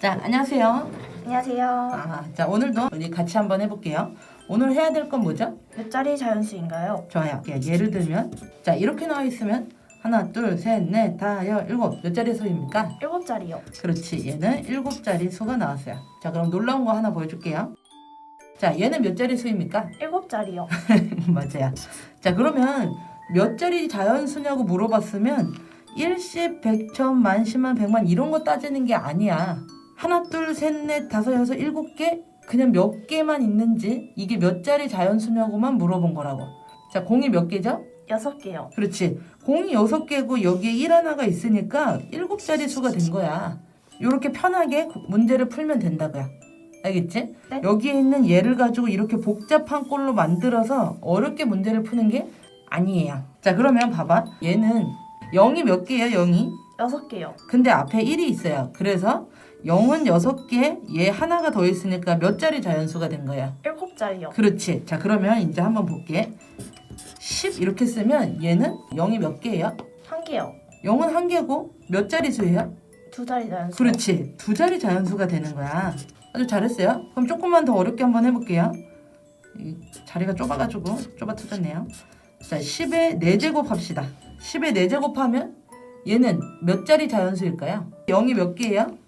자, 안녕하세요. 안녕하세요. 아, 자, 오늘도 우리 같이 한번 해볼게요. 오늘 해야 될 건 뭐죠? 몇 자리 자연수인가요? 좋아요. 예, 예를 들면, 자, 이렇게 나와 있으면 하나, 둘, 셋, 넷, 다, 여, 일곱. 몇 자리 수입니까? 일곱 자리요. 그렇지. 얘는 일곱 자리 수가 나왔어요. 자, 그럼 놀라운 거 하나 보여줄게요. 자, 얘는 몇 자리 수입니까? 일곱 자리요. 맞아요. 자, 그러면 몇 자리 자연수냐고 물어봤으면 일십, 백천, 만십만, 백만 이런 거 따지는 게 아니야. 하나, 둘, 셋, 넷, 다섯, 여섯, 일곱 개 그냥 몇 개만 있는지 이게 몇 자리 자연수냐고만 물어본 거라고. 자, 공이 몇 개죠? 여섯 개요. 그렇지. 공이 여섯 개고 여기에 일 하나가 있으니까 일곱 자리 수가 된 거야. 이렇게 편하게 문제를 풀면 된다고요. 알겠지? 네. 여기에 있는 얘를 가지고 이렇게 복잡한 꼴로 만들어서 어렵게 문제를 푸는 게 아니에요. 자, 그러면 봐봐. 얘는 0이 몇 개예요, 0이? 여섯 개요. 근데 앞에 1이 있어요. 그래서 0은 6개, 얘 하나가 더 있으니까 몇 자리 자연수가 된 거야? 일곱 자리요. 그렇지. 자, 그러면 이제 한번 볼게. 10 이렇게 쓰면 얘는 0이 몇 개예요? 한 개요. 0은 한 개고 몇 자리 수예요? 두 자리 자연수. 그렇지. 두 자리 자연수가 되는 거야. 아주 잘했어요. 그럼 조금만 더 어렵게 한번 해볼게요. 이 자리가 좁아가지고 좁아 터졌네요. 자, 10의 4제곱 합시다. 10의 4제곱 하면 얘는 몇 자리 자연수일까요? 0이 몇 개예요?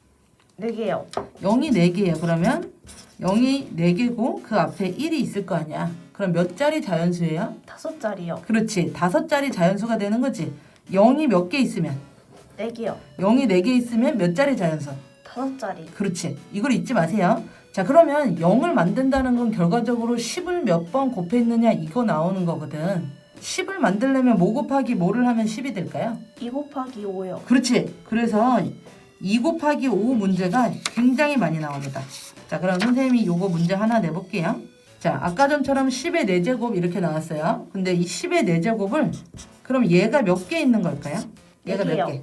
네 개요. 0이 4개예요. 그러면 0이 4개고 그 앞에 1이 있을 거 아니야. 그럼 몇 자리 자연수예요? 다섯 자리요. 그렇지. 다섯 자리 자연수가 되는 거지. 0이 몇 개 있으면 네 개요. 0이 4개 있으면 몇 자리 자연수? 다섯 자리. 그렇지. 이걸 잊지 마세요. 자, 그러면 0을 만든다는 건 결과적으로 10을 몇 번 곱했느냐 이거 나오는 거거든. 10을 만들려면 뭐 곱하기 뭐를 하면 10이 될까요? 이 곱하기 오요. 그렇지. 그래서 2 곱하기 5 문제가 굉장히 많이 나옵니다. 자, 그럼 선생님이 요거 문제 하나 내볼게요. 자, 아까 전처럼 10의 4제곱 이렇게 나왔어요. 근데 이 10의 4제곱을 그럼 얘가 몇 개 있는 걸까요? 얘가 네몇 개요. 개?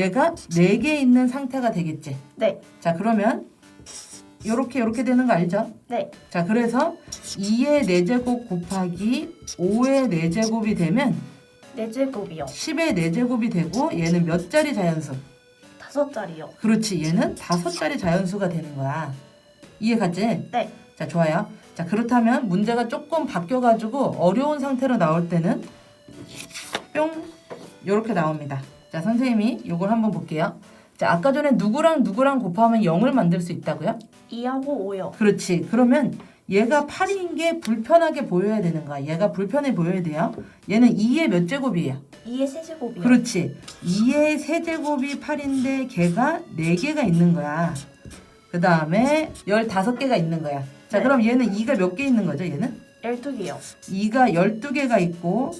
얘가 4개 있는 상태가 되겠지. 네. 자, 그러면 요렇게 요렇게 되는 거 알죠? 네. 자, 그래서 2의 4제곱 곱하기 5의 4제곱이 되면 네 제곱이요. 10의 4제곱이 되고 얘는 몇 자리 자연수? 다섯 자리요. 그렇지. 얘는 다섯 자리 자연수가 되는 거야. 이해 갔지? 네. 자, 좋아요. 자, 그렇다면 문제가 조금 바뀌어가지고 어려운 상태로 나올 때는 뿅 이렇게 나옵니다. 자, 선생님이 이걸 한번 볼게요. 자, 아까 전에 누구랑 누구랑 곱하면 0을 만들 수 있다고요? 이하고 오요. 그렇지. 그러면 얘가 8인 게 불편하게 보여야 되는 거야. 얘가 불편해 보여야 돼요. 얘는 2의 몇 제곱이에요? 이의 세 제곱이요. 그렇지. 2의 세제곱이 8인데 걔가 4개가 있는 거야. 그 다음에 15개가 있는 거야. 자, 네. 그럼 얘는 2가 몇 개 있는 거죠, 얘는? 열두 개요. 2가 12개가 있고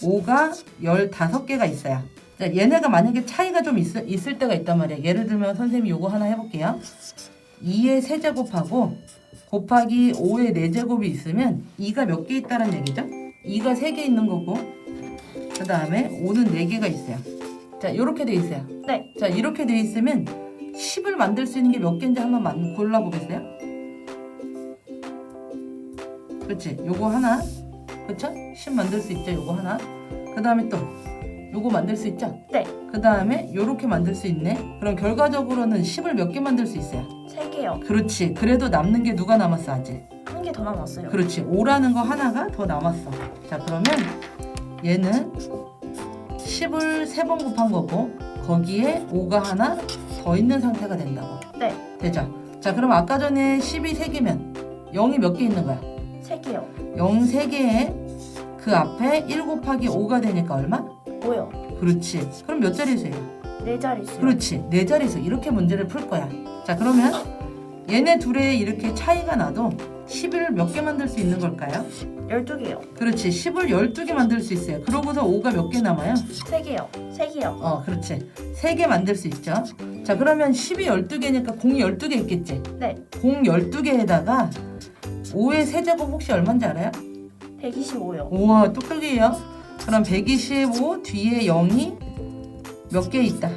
5가 15개가 있어요. 자, 얘네가 만약에 차이가 좀 있, 있을 때가 있단 말이야. 예를 들면 선생님이 요거 하나 해볼게요. 2의 세제곱하고 곱하기 5의 4제곱이 있으면 2가 몇 개 있다는 얘기죠? 2가 3개 있는 거고 그 다음에 5는 4개가 있어요. 자, 이렇게 돼 있어요. 네. 자, 이렇게 돼 있으면 10을 만들 수 있는 게 몇 개인지 한번 만- 골라보겠어요? 그렇지. 요거 하나. 그렇죠? 10 만들 수 있죠. 요거 하나. 그 다음에 또 요거 만들 수 있죠? 네. 그 다음에 요렇게 만들 수 있네. 그럼 결과적으로는 10을 몇 개 만들 수 있어요? 세 개요. 그렇지. 그래도 남는 게 누가 남았어, 아직? 한 개 더 남았어요. 그렇지. 5라는 거 하나가 더 남았어. 자, 그러면 얘는 10을 3번 곱한 거고 거기에 5가 하나 더 있는 상태가 된다고. 네. 되죠? 자, 그럼 아까 전에 10이 3개면 0이 몇 개 있는 거야? 세 개요. 0 3개에 그 앞에 1 곱하기 5가 되니까 얼마? 오요. 그렇지. 그럼 몇 자리수예요? 네 자리수요. 그렇지. 네 자리수. 이렇게 문제를 풀 거야. 자, 그러면 얘네 둘의 이렇게 차이가 나도 10을 몇 개 만들 수 있는 걸까요? 열두 개요. 그렇지. 10을 12개 만들 수 있어요. 그러고서 5가 몇 개 남아요? 세 개요. 세 개요. 어, 그렇지. 3개 만들 수 있죠. 자, 그러면 10이 12개니까 공이 12개 있겠지? 네. 공 12개에다가 5의 세제곱 혹시 얼마인지 알아요? 125요. 우와, 똑똑이에요. 그럼 125 뒤에 0이 몇 개 있다?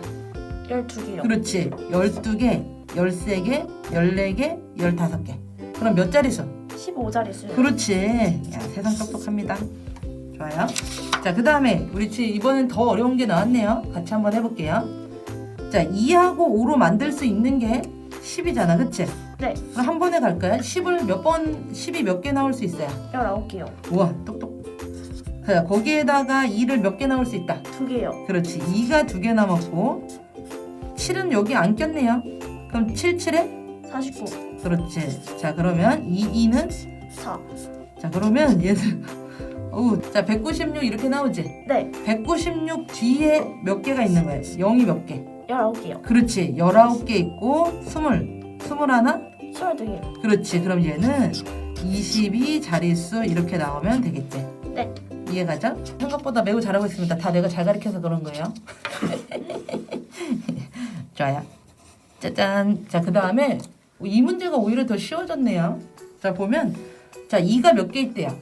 열두 개요. 그렇지. 12개, 13개, 14개, 15개. 그럼 몇 자리수? 15자리수요. 그렇지. 야, 세상 똑똑합니다. 좋아요. 자, 그 다음에 우리 지 이번엔 더 어려운 게 나왔네요. 같이 한번 해볼게요. 자, 2하고 5로 만들 수 있는 게 10이잖아. 그치? 네. 그럼 한 번에 갈까요? 10을 몇 번, 10이 몇 개 나올 수 있어요? 19개요. 우와, 똑똑. 자, 거기에다가 2를 몇 개 나올 수 있다. 2개요. 그렇지. 2가 두개 남았고 7은 여기 안 꼈네요. 그럼 7, 7에? 49. 그렇지. 자, 그러면 2, 2는? 4. 자, 그러면 얘는 어우, 자, 196 이렇게 나오지? 네. 196 뒤에 몇 개가 있는 거예요? 0이 몇 개? 19개요. 그렇지. 19개 있고 20, 21? 22개. 그렇지. 그럼 얘는 22 자릿수 이렇게 나오면 되겠지. 네. 이해가죠? 생각보다 매우 잘하고 있습니다. 다 내가 잘 가르쳐서 그런 거예요. 좋아요. 짜잔. 자, 그 다음에 이 문제가 오히려 더 쉬워졌네요. 자, 보면 자, 2가 몇 개 있대요?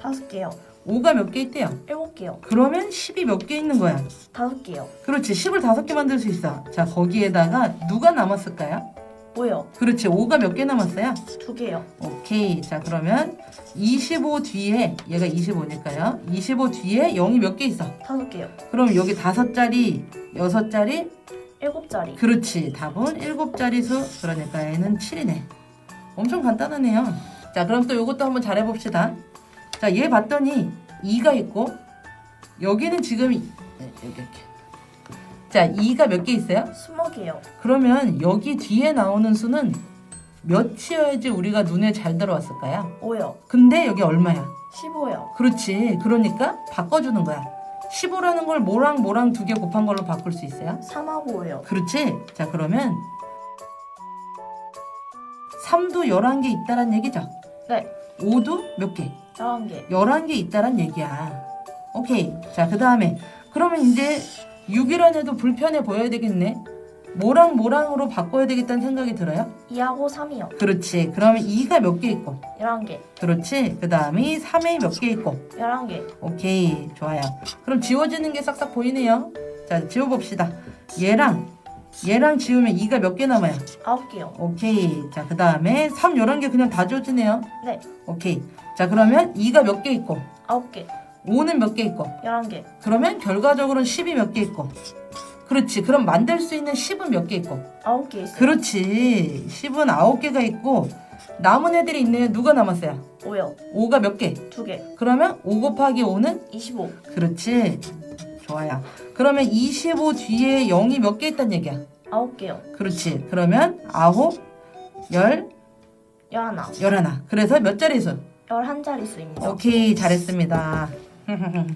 5개요. 5가 몇 개 있대요? 7개요. 그러면 10이 몇 개 있는 거야? 5개요. 그렇지. 10을 5개 만들 수 있어. 자, 거기에다가 누가 남았을까요? 5요. 그렇지. 5가 몇 개 남았어요? 2개요. 오케이. 자, 그러면 25 뒤에 얘가 25니까요. 25 뒤에 0이 몇 개 있어? 5개요. 그럼 여기 다섯 자리, 여섯 자리? 7자리. 그렇지. 답은 일곱 자리 수. 그러니까 얘는 7이네. 엄청 간단하네요. 자, 그럼 또 이것도 한번 잘해 봅시다. 자, 얘 봤더니 2가 있고 여기는 지금 이- 네, 여기 이렇게. 자, 2가 몇 개 있어요? 20개요. 그러면 여기 뒤에 나오는 수는 몇이어야지 우리가 눈에 잘 들어왔을까요? 5요. 근데 여기 얼마야? 15요. 그렇지. 그러니까 바꿔주는 거야. 15라는 걸 뭐랑 뭐랑 두 개 곱한 걸로 바꿀 수 있어요? 3하고 5요. 그렇지. 자, 그러면 3도 11개 있다란 얘기죠? 네. 5도 몇 개? 11개. 11개 있다란 얘기야. 오케이. 자, 그 다음에 그러면 이제 6이란 해도 불편해 보여야 되겠네. 뭐랑 뭐랑으로 바꿔야 되겠다는 생각이 들어요? 2하고 3이요. 그렇지. 그러면 2가 몇 개 있고? 11개. 그렇지. 그 다음이 3에 몇개 있고? 11개. 오케이. 좋아요. 그럼 지워지는 게 싹싹 보이네요. 자, 지워봅시다. 얘랑, 얘랑 지우면 2가 몇 개 남아요? 9개요. 오케이. 자, 그 다음에 3 11개 그냥 다 지워지네요. 네. 오케이. 자, 그러면 2가 몇 개 있고? 9개. 5는 몇 개 있고? 11개. 그러면 결과적으로는 10이 몇 개 있고? 그렇지. 그럼 만들 수 있는 10은 몇 개 있고? 9개 있어요. 그렇지. 10은 9개가 있고, 남은 애들이 있네요. 누가 남았어요? 5요. 5가 몇 개? 2개. 그러면 5 곱하기 5는? 25. 그렇지. 좋아요. 그러면 25 뒤에 0이 몇 개 있단 얘기야? 9개요. 그렇지. 그러면 9, 10, 11. 11. 그래서 몇 자리 수? 11자리 수입니다. 오케이. 잘했습니다.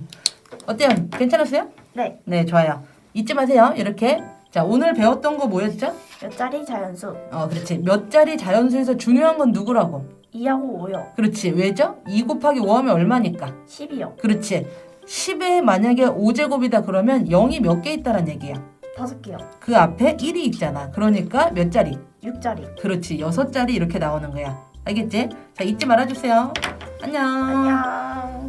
어때요? 괜찮았어요? 네. 네, 좋아요. 잊지 마세요. 이렇게. 자, 오늘 배웠던 거 뭐였죠? 몇 자리 자연수? 어, 그렇지. 몇 자리 자연수에서 중요한 건 누구라고? 2하고 5요. 그렇지. 왜죠? 2 곱하기 5 하면 얼마니까? 10이요. 그렇지. 10에 만약에 5제곱이다 그러면 0이 몇 개 있다란 얘기야. 5개요. 그 앞에 1이 있잖아. 그러니까 몇 자리? 6자리. 그렇지. 6자리 이렇게 나오는 거야. 알겠지? 자, 잊지 말아주세요. 안녕. 안녕.